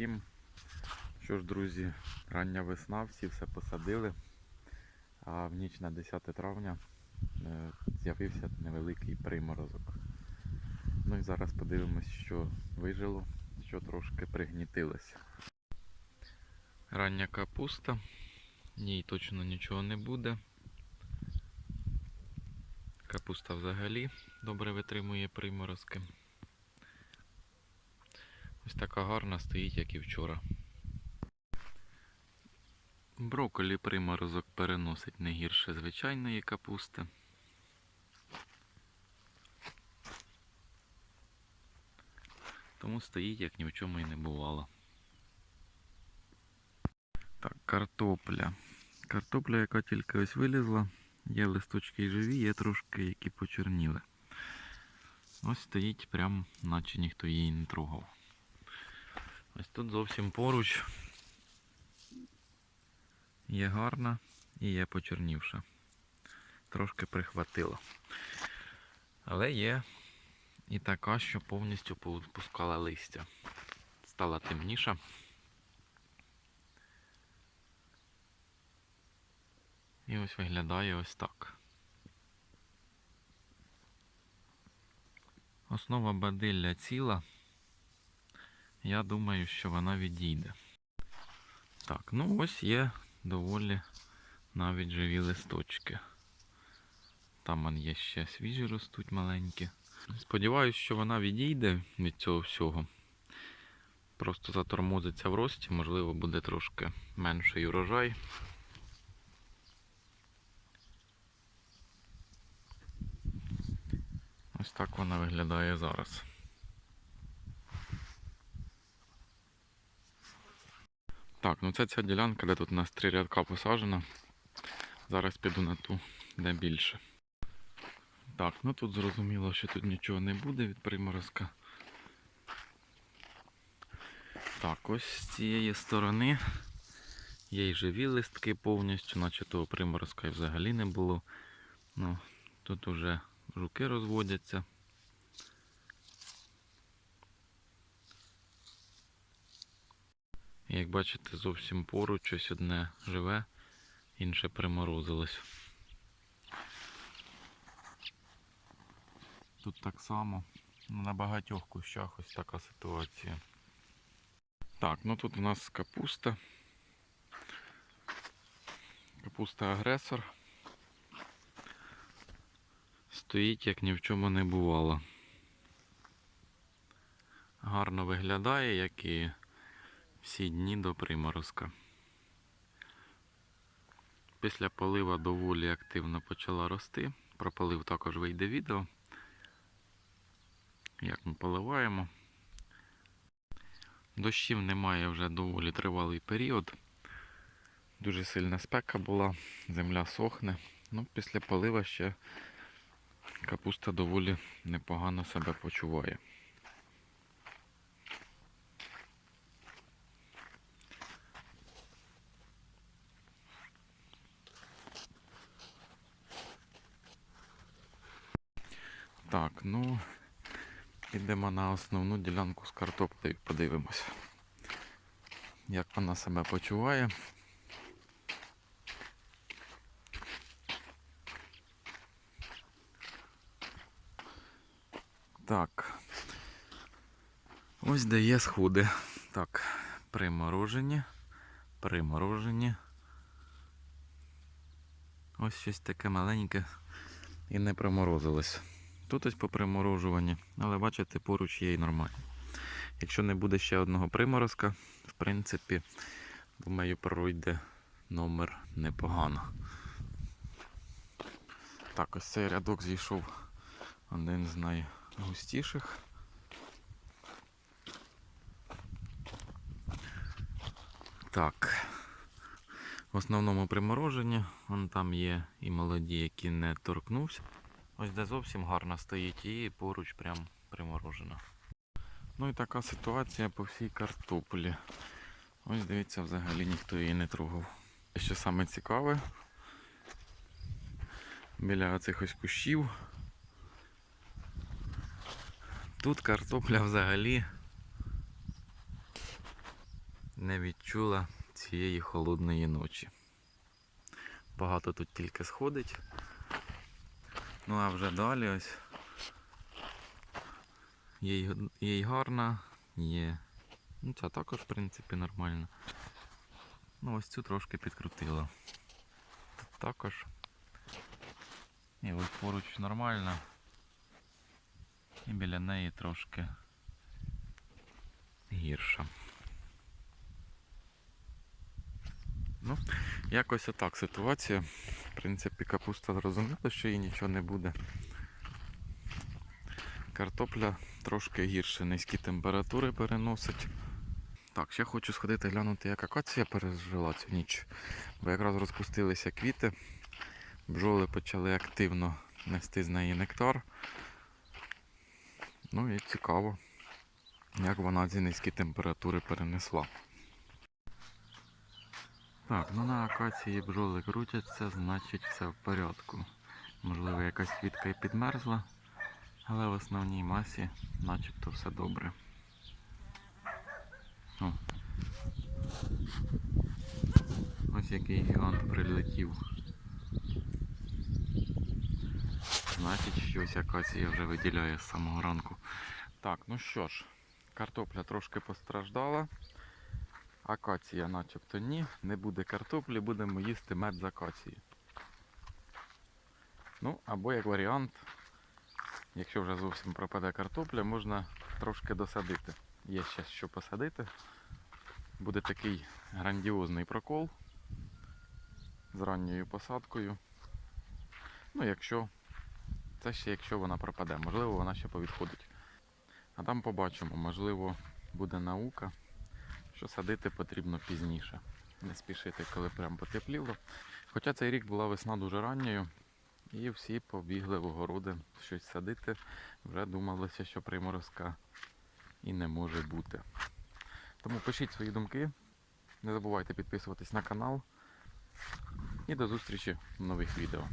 всім. Що ж, друзі, рання весна, всі все посадили. А в ніч на 10 травня е, з'явився невеликий приморозок. Ну і зараз подивимось, що вижило, що трошки пригнітилося. Рання капуста, ній точно нічого не буде. Капуста взагалі добре витримує приморозки. Ось така гарна стоїть, як і вчора. Брокколі приморозок переносить не гірше звичайної капусти. Тому стоїть, як ні в чому і не бувало. Так, картопля. Картопля, яка тільки ось вилізла, є листочки живі, є трошки, які почерніли. Ось стоїть прям, наче ніхто її не трогав. Ось тут зовсім поруч є гарна і є почернівша. Трошки прихватило. Але є і така, що повністю пускала листя. Стала темніша. І ось виглядає ось так. Основа бадилля ціла. Я думаю, що вона відійде. Так, ну ось є доволі навіть живі листочки. Там є ще свіжі ростуть маленькі. Сподіваюсь, що вона відійде від цього всього. Просто затормозиться в рості, можливо, буде трошки менший урожай. Ось так вона виглядає зараз. Так, ну це ця ділянка, де тут у нас три рядка посаджена. Зараз піду на ту, де більше. Так, ну тут зрозуміло, що тут нічого не буде від приморозка. Так, ось з цієї сторони є й живі листки повністю, наче того приморозка і взагалі не було. Ну, тут уже жуки розводяться. Як бачите, зовсім поруч щось одне живе, інше приморозилось. Тут так само, ну, на багатьох кущах ось така ситуація. Так, ну тут у нас капуста. Капуста агресор. Стоїть, як ні в чому не бувало. Гарно виглядає, як і всі дні до приморозка. Після полива доволі активно почала рости. Про полив також вийде відео. Як ми поливаємо. Дощів немає вже доволі тривалий період. Дуже сильна спека була, земля сохне. Ну, після полива ще капуста доволі непогано себе почуває. Так, ну Підемо на основну ділянку з картоплею, подивимось, як вона себе почуває. Так. Ось де є сходи. Так, приморожені, приморожені. Ось щось таке маленьке і не приморозилось. Тут ось по приморожуванні, але бачите, поруч є і нормально. Якщо не буде ще одного приморозка, в принципі, думаю, пройде номер непогано. Так, ось цей рядок зійшов один з найгустіших. Так, в основному приморожені, вон там є і молоді, які не торкнувся. Ось де зовсім гарно стоїть і поруч прям приморожена. Ну і така ситуація по всій картоплі. Ось дивіться, взагалі ніхто її не трогав. Що саме цікаве, біля цих ось кущів. Тут картопля взагалі не відчула цієї холодної ночі. Багато тут тільки сходить. Ну а вже далі ось є, й г- є й гарна, є. Ну ця також, в принципі, нормальна. Ну ось цю трошки підкрутила. Тут також. І ось поруч нормальна. І біля неї трошки гірша. Ну, якось отак ситуація. В принципі, капуста зрозуміла, що їй нічого не буде. Картопля трошки гірше, низькі температури переносить. Так, ще хочу сходити глянути, як акація пережила цю ніч. Бо якраз розпустилися квіти. Бджоли почали активно нести з неї нектар. Ну і цікаво, як вона ці низькі температури перенесла. Так, ну на акації бджоли крутяться, значить все в порядку. Можливо, якась квітка і підмерзла, але в основній масі начебто все добре. О. Ось який гігант прилетів. Значить, щось акація вже виділяє з самого ранку. Так, ну що ж, картопля трошки постраждала. Акація начебто ні, не буде картоплі, будемо їсти мед з акації. Ну, або як варіант, якщо вже зовсім пропаде картопля, можна трошки досадити. Є ще що посадити. Буде такий грандіозний прокол з ранньою посадкою. Ну, якщо це ще якщо вона пропаде, можливо, вона ще повідходить. А там побачимо, можливо, буде наука, що садити потрібно пізніше. Не спішити, коли прям потепліло. Хоча цей рік була весна дуже ранньою, і всі побігли в огороди щось садити. Вже думалося, що приморозка і не може бути. Тому пишіть свої думки. Не забувайте підписуватись на канал. І до зустрічі в нових відео.